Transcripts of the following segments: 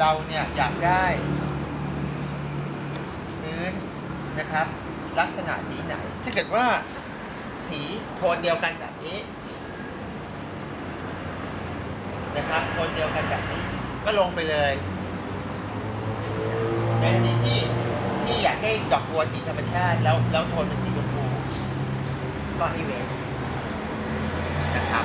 เราเนี่ยอยากได้พื้นนะครับ ลักษณะสีไหน ถ้าเกิดว่าสีโทนเดียวกันแบบนี้นะครับโทนเดียวกันแบบนี้ก็ลงไปเลยในอันนี้ที่ที่อยากให้ดอกบัวสีธรรมชาติ แล้วแล้วโทนเป็นสีชมพูก็ให้เว้นนะครับ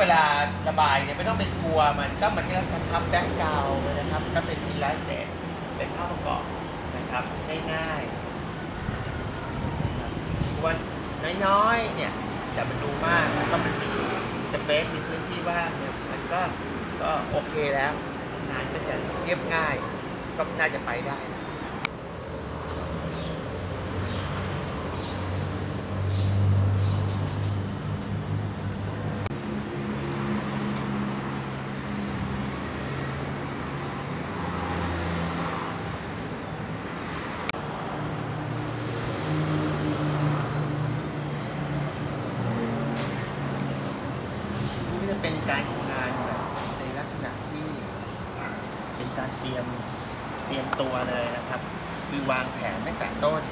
เวลาระบายเนี่ยไม่ต้องไปกลัวมันก็มันก็ทับแบ็กกราวนะครับก็เป็นอิลลัสเซตเป็นภาพประกอบนะครับง่ายๆวันน้อยๆเนี่ยแต่มันดูมากแล้วก็มันมีสเปซมีพื้นที่ว่างเนี่ยมันก็ก็โอเคแล้วงานก็จะเรียบง่ายก็น่าจะไปได้นะ นี่จะเป็นการทำงานแบบในลักษณะที่เป็นการเตรียมเตัวเลยนะครับ คือวางแผนตั้งแต่ต้น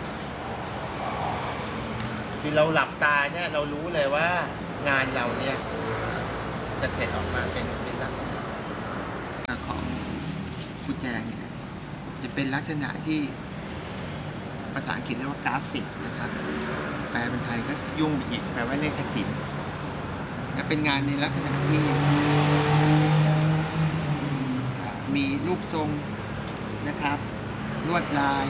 คือเราหลับตาเนี่ยเรารู้เลยว่างานเราเนี่ย จะเสร็จออกมาเป็นเป็นลักษณะของผู้แจงเนี่ยจะเป็นลักษณะที่ภาษาอังกฤษเรียกว่ากราฟิกนะครับ แปลเป็นไทยก็ยุ่งอีกแปลว่าเลขศิลป์และเป็นงานในลักษณะที่มีรูปทรง นะครับ ลวดลาย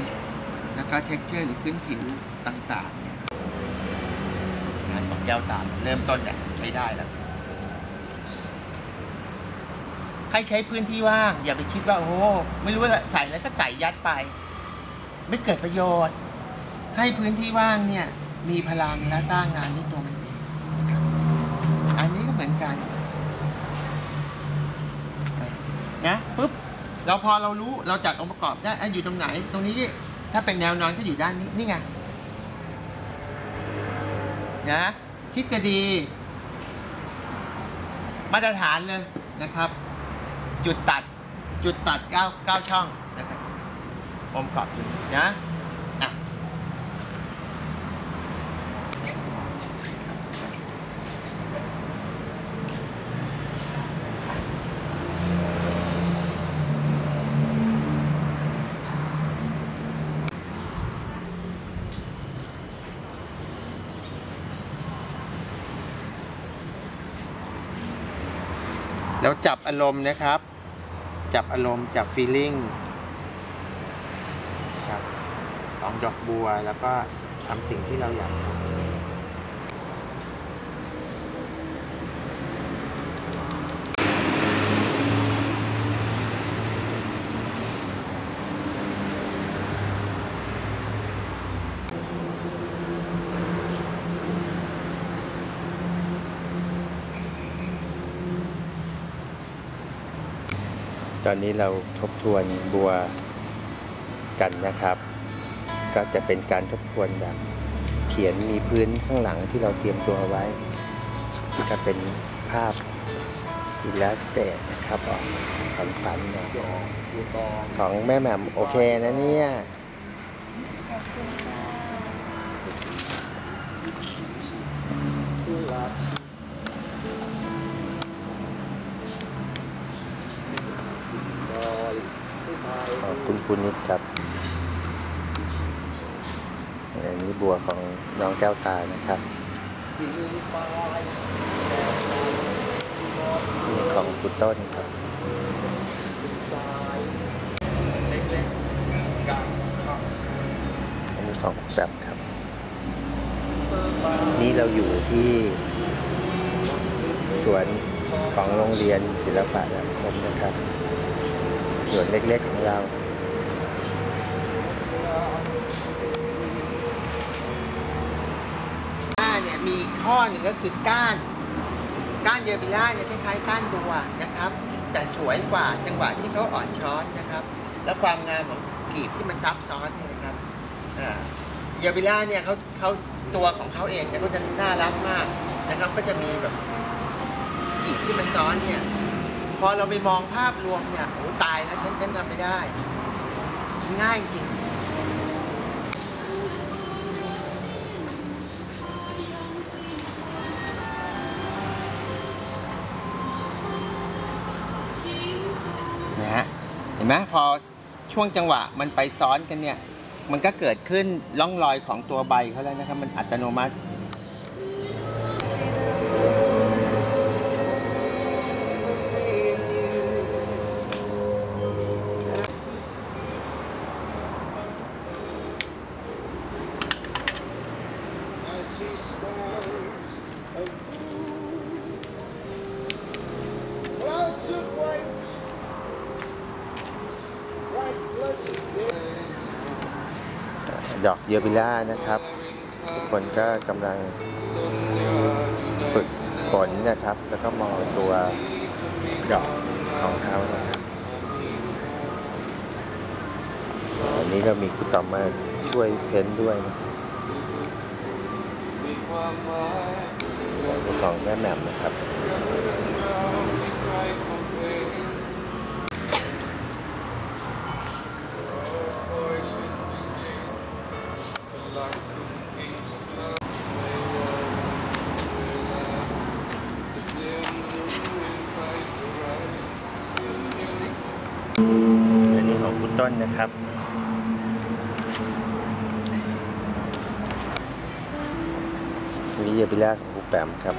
แล้วก็เท็กเจอร์หรือพื้นผิวต่างๆเนี่ยงานของแก้วตาเริ่มต้นเนี่ยใช้ได้แล้วให้ใช้พื้นที่ว่าง อย่าไปคิดว่าโอ้ไม่รู้ว่าใส่แล้วก็ใส่ยัดไป ไม่เกิดประโยชน์ ให้พื้นที่ว่างเนี่ย มีพลังและสร้างงานด้วยตัวมันเองนะครับ อันนี้ก็เหมือนกัน นะปุ๊บ เราพอเรารู้เราจัดองค์ประกอบได้ออยู่ตรงไหน ตรงนี้ถ้าเป็นแนวนอนก็อยู่ด้านนี้นี่ไงนะทฤษฎี มาตรฐานเลยนะครับ จุดตัดจุดตัด 9 9 ช่องนะครับองค์ประกอบอยู่นะอะ แล้วจับอารมณ์นะครับ จับอารมณ์จับฟีลลิ่งครับของดอกบัวแล้วก็ทำสิ่งที่เราอยากทำ อนนี้เราทบทวนบัวกันนะครับ ก็จะเป็นการทบทวนแบบเขียนมีพื้นข้างหลังที่เราเตรียมตัวไว้ก็เป็นภาพอิลลัสเตตนะครับออกฝันฝันๆหน่อยของแม่แหม่มโอเคนะเนี่ยขอบคุณคุ คุณนิดครับอันนี้บัวของน้องแก้วตานะครับนี่ของคุณต้นครับเล็กๆการขับอันนี้ของคุณแบบครับ นี่เราอยู่ที่สวนของโรงเรียนศิลปะและคมนะครับสวนเล็กๆของเรา ก้านเนี่ย มีอีกข้อหนึ่งก็คือก้าน ก้านเยอบิล่าเนี่ยคล้ายๆก้านบัวนะครับ แต่สวยกว่าจังหวะที่เขาอ่อนช้อนนะครับ และความงามของกลีบที่มันซับซ้อนเนี่ยนะครับเยอบิล่าเนี่ยเขาเขาตัวของเขาเองเนี่ยเขาจะน่ารักมากนะครับ ก็จะมีแบบกลีบที่มันซ้อนเนี่ยพอเราไปมองภาพรวมเนี่ยโอ้ตายแล้วฉันฉันทำไม่ได้ ง่ายจริง ไหมพอช่วงจังหวะมันไปซ้อนกันเนี่ย มันก็เกิดขึ้นร่องรอยของตัวใบเขาแล้วนะครับ มันอัตโนมัติ ดอกเยบิล่านะครับ ทุกคนก็กำลังฝึกฝนนะครับ แล้วก็มองตัวดอกของเขานะครับวันนี้ก็มีคุณตอมมาช่วยเพ้นท์ด้วยนะครับของแม่แหม่มนะครับ อันนี้ของคุณต้นนะครับนี่เยบิล่าของคุณแปมครับ